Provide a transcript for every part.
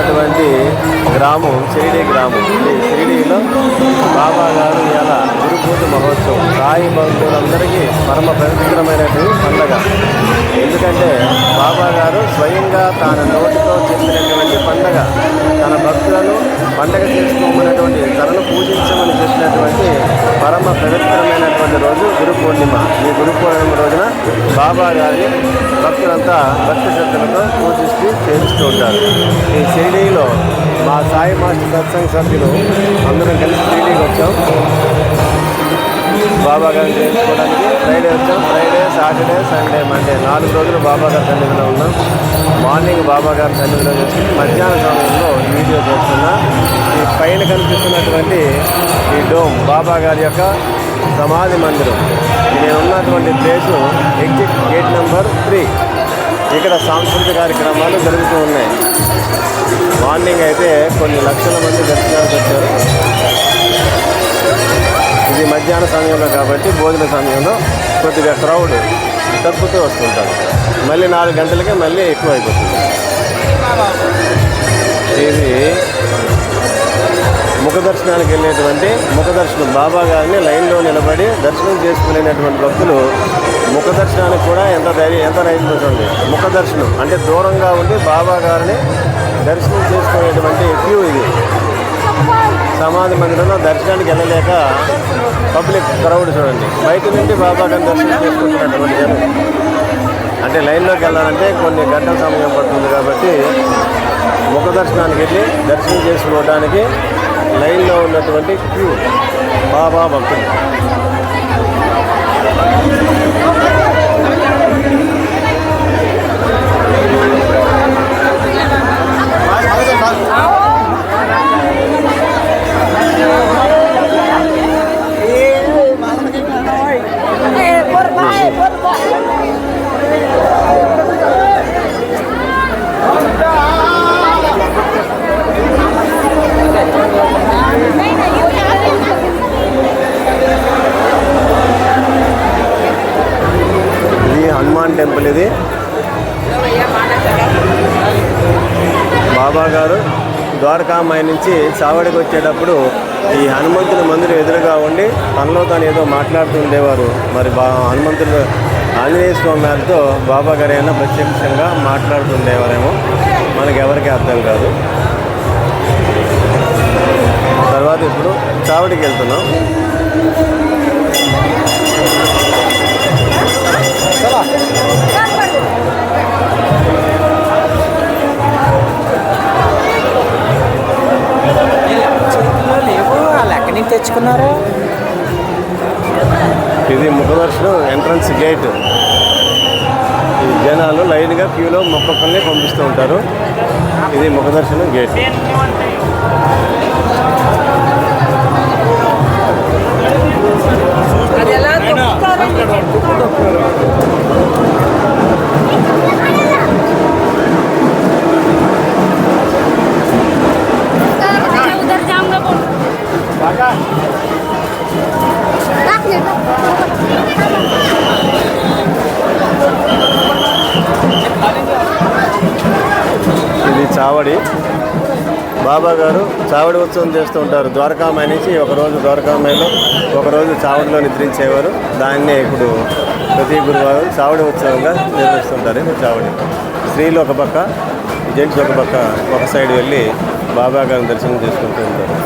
ఉన్నటువంటి గ్రామం షిరిడి గ్రామం. ఈ షిరిడీలో బాబా గారు ఇలా గురుపూజ మహోత్సవం. సాయి భక్తులందరికీ పరమ పవిత్రమైనటువంటి పండగ. ఎందుకంటే బాబా గారు స్వయంగా తన నోటితో చెప్పినటువంటి పండగ తన భక్తులను పండగ చేసుకోమన్నటువంటి తనను పూజించమని చెప్పినటువంటి పరమ పవిత్రమైనటువంటి రోజు పూర్ణిమ. ఈ గురు పూర్ణిమ రోజున బాబా గారి భక్తులంతా భక్తి శ్రద్ధలతో పూజిస్తూ చేస్తూ ఉంటారు. ఈ షిరిడీలో మా సాయి మాస్టర్ సత్సంగ్ సభ్యులు అందరం కలిసి షిరిడీకి వచ్చాం. బాబా గారిని ఫ్రైడే వచ్చాం. ఫ్రైడే సాటర్డే సండే మండే నాలుగు రోజులు బాబా గారి సన్నిధిలో ఉన్నాం. మార్నింగ్ బాబా గారి సన్నిధిలో చేసి మధ్యాహ్న సమయంలో వీడియో చేస్తున్నా ఈ పైన కనిపిస్తున్నటువంటి ఈ డోమ్ బాబా గారి యొక్క సమాధి మందిరం. నేను ఉన్నటువంటి place exit gate number three ఇక్కడ సాంస్కృతిక కార్యక్రమాలు జరుగుతూ ఉన్నాయి. మార్నింగ్ అయితే కొన్ని లక్షల మంది దర్శనానికి వచ్చారు. ఇది మధ్యాహ్న సమయంలో కాబట్టి భోజన సమయంలో కొద్దిగా క్రౌడ్ తగ్గుతూ వస్తుంటారు. మళ్ళీ నాలుగు గంటలకే మళ్ళీ ఎక్కువ అయిపోతుంది. ఇది ముఖ దర్శనానికి వెళ్ళినటువంటి ముఖ దర్శనం బాబా గారిని లైన్లో నిలబడి దర్శనం చేసుకునేటువంటి భక్తులు ముఖ దర్శనానికి కూడా ఎంత ధైర్యం ఎంత రైలు ఉంటుంది? ముఖ దర్శనం అంటే దూరంగా ఉండి బాబా గారిని దర్శనం చేసుకునేటువంటి క్యూ ఇది. సమాధి మందిరంలో దర్శనానికి వెళ్ళలేక పబ్లిక్ క్రౌడ్ చూడండి. బయట నుండి బాబా గారిని దర్శనం చేసుకుంటున్నటువంటి జనం. అంటే లైన్లోకి వెళ్ళాలంటే కొన్ని గంటల సమయం పడుతుంది కాబట్టి ముఖ దర్శనానికి వెళ్ళి దర్శనం చేసుకోవడానికి లైన్లో ఉన్నటువంటి క్యూ. బాబా భక్తులు. ఇది బాబా గారు ద్వారకామాయి నుంచి చావడికి వచ్చేటప్పుడు ఈ హనుమంతుని మందిరం ఎదురుగా ఉండి తనలో తాను ఏదో మాట్లాడుతూ ఉండేవారు. మరి బా హనుమంతుడు ఆంజనేయ స్వామి గారితో బాబా గారు ఏమైనా ప్రత్యక్షంగా మాట్లాడుతుండేవారేమో మనకి ఎవరికి అర్థం కాదు. తర్వాత ఇప్పుడు చావడికి వెళ్తున్నాం. తెచ్చుకున్నారు? ఇది ముఖదర్శనం ఎంట్రన్స్ గేట్ ఈ జనాలు లైన్గా క్యూలో మొక్కల్ని పంపిస్తూ ఉంటారు. ఇది ముఖదర్శనం గేట్ అది ఎలా చావడి ఉత్సవం చేస్తూ ఉంటారు. ద్వారకామాయి నుంచి ఒకరోజు ద్వారకామాయిలో ఒకరోజు చావడిలో నిద్రించేవారు. దాన్నే ఇప్పుడు ప్రతి గురువారం చావడి ఉత్సవంగా నిర్వహిస్తుంటారు ఇది చావడి. స్త్రీలు ఒక పక్క జెంట్స్ ఒక పక్క ఒక సైడ్ వెళ్ళి బాబా గారిని దర్శనం చేసుకుంటూ ఉంటారు.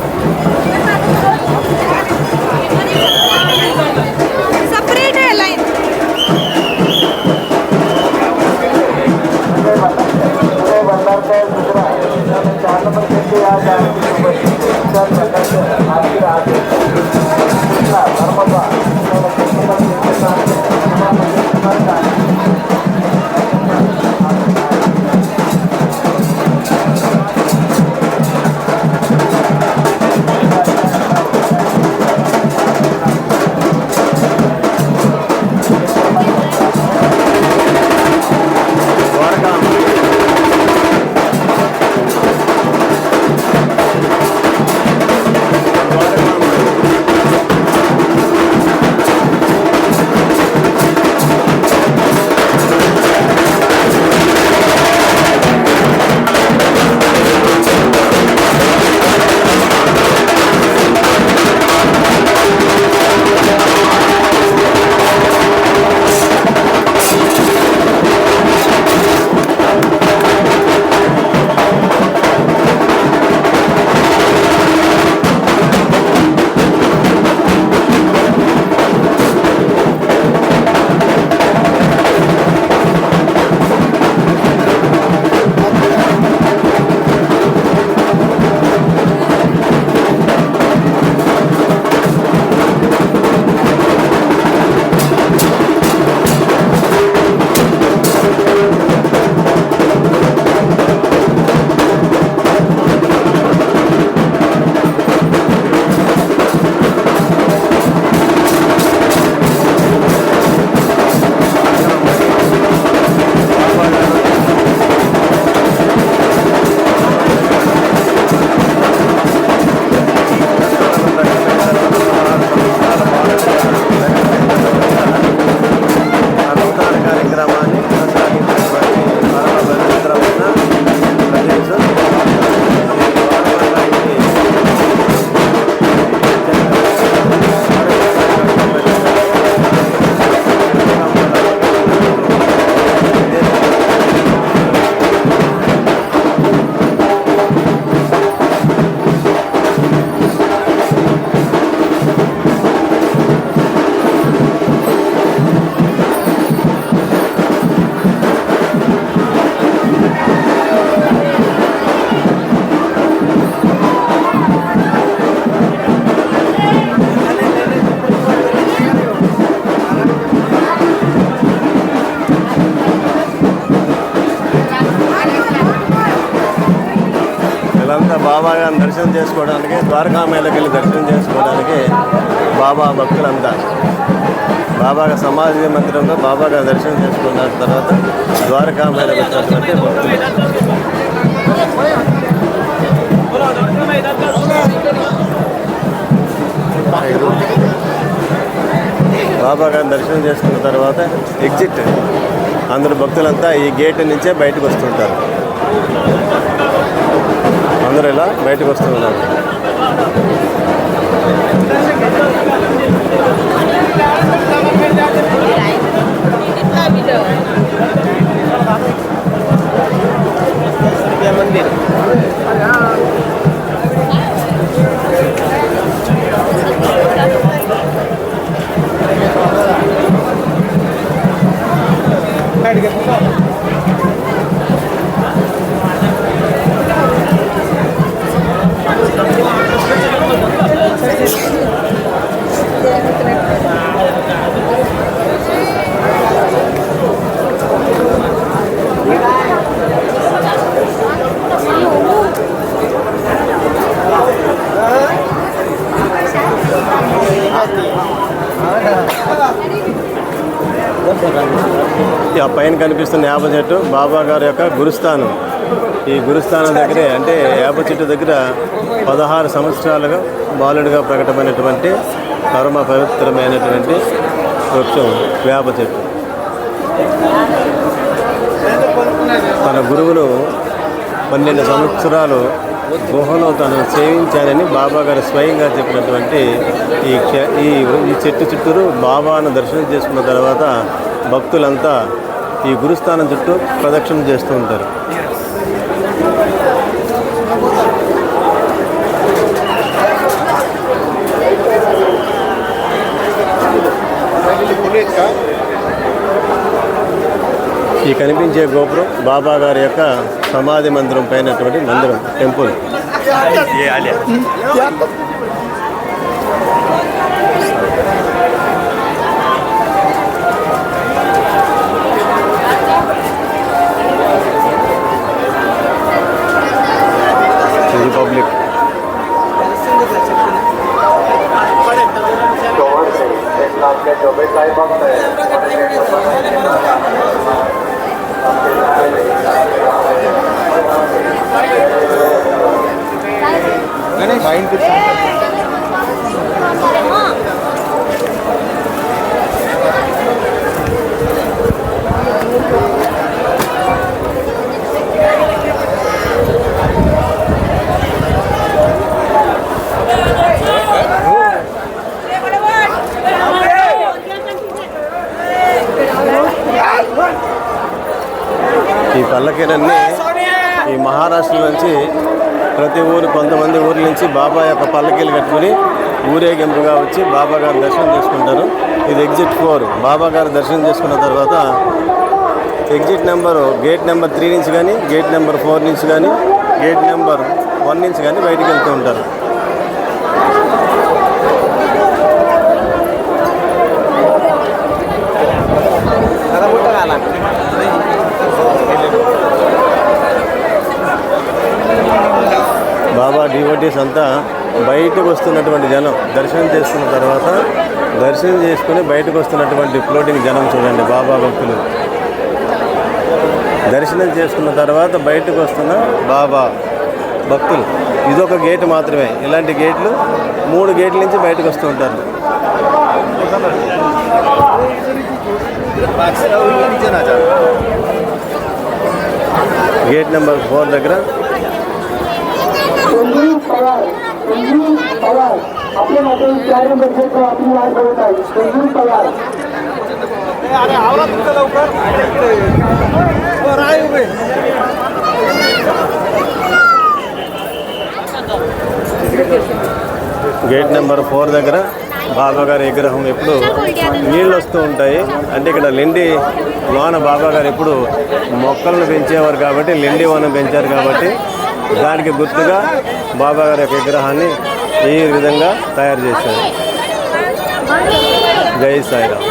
బాబా గారిని దర్శనం చేసుకోవడానికి ద్వారకామేళకి వెళ్ళి దర్శనం చేసుకోవడానికి బాబా భక్తులంతా. బాబాగా సమాధి మందిరంలో బాబాగా దర్శనం చేసుకున్న తర్వాత ద్వారకామేళకి వచ్చినటువంటి భక్తులు. ఐదు. బాబా గారిని దర్శనం చేసుకున్న తర్వాత ఎగ్జిట్ అందరు భక్తులంతా ఈ గేట్ నుంచే బయటకు వస్తుంటారు. అందరూ ఇలా బయటకు వస్తున్నారు? కనిపిస్తున్న యాప చెట్టు. బాబా గారి యొక్క గురుస్థానం. ఈ గురుస్థానం దగ్గరే అంటే యాప చెట్టు దగ్గర పదహారు సంవత్సరాలుగా బాలుడిగా ప్రకటమైనటువంటి పరమ పవిత్రమైనటువంటి వృక్షం వేప చెట్టు. తన గురువును పన్నెండు సంవత్సరాలు గుహలో తను సేవించానని బాబా గారు స్వయంగా చెప్పినటువంటి ఈ ఈ ఈ చెట్టు చుట్టూరు బాబాను దర్శనం చేసుకున్న తర్వాత భక్తులంతా ఈ గురుస్థానం చుట్టూ ప్రదక్షిణ చేస్తూ ఉంటారు. ఈ కనిపించే గోపురం బాబా గారి యొక్క సమాధి మందిరం పైనటువంటి మందిరం టెంపుల్. जो भी साई भक्त है नहीं नहीं माइंड ప్రతి ఊరు కొంతమంది ఊరి నుంచి బాబా యొక్క పల్లకీలు కట్టుకుని ఊరేగింపుగా వచ్చి బాబా గారు దర్శనం చేసుకుంటారు. ఇది ఎగ్జిట్ ఫోర్ బాబా గారు దర్శనం చేసుకున్న తర్వాత exit number gate number three నుంచి కానీ గేట్ నెంబర్ ఫోర్ నుంచి కానీ గేట్ నెంబర్ వన్ నుంచి కానీ బయటికి వెళ్తూ ఉంటారు. బాబా డివోటీస్ అంతా బయటకు వస్తున్నటువంటి జనం దర్శనం చేసుకున్న తర్వాత దర్శనం చేసుకుని బయటకు వస్తున్నటువంటి ఫ్లోటింగ్ జనం చూడండి బాబా భక్తులు. దర్శనం చేసుకున్న తర్వాత బయటకు వస్తున్న బాబా భక్తులు. ఇదొక గేట్ మాత్రమే. ఇలాంటి గేట్లు మూడు గేట్ల నుంచి బయటకు వస్తూ ఉంటారు. గేట్ నెంబర్ ఫోర్ దగ్గర पवार संजीव पवार आपल्या मागे चार नंबर क्षेत्र आपली वाट बघत आहे Sanjeev Pawar gate number four దగ్గర బాబా గారి విగ్రహం ఎప్పుడు నీళ్ళు వస్తూ ఉంటాయి అంటే ఇక్కడ లెండి లోన బాబా గారు ఎప్పుడు మొక్కలను పెంచేవారు కాబట్టి లెండి వనం పెంచారు కాబట్టి దానికి గుర్తుగా బాబా గారి యొక్క విగ్రహాన్ని ఈ విధంగా తయారు చేశారు. జై సాయిరామ్.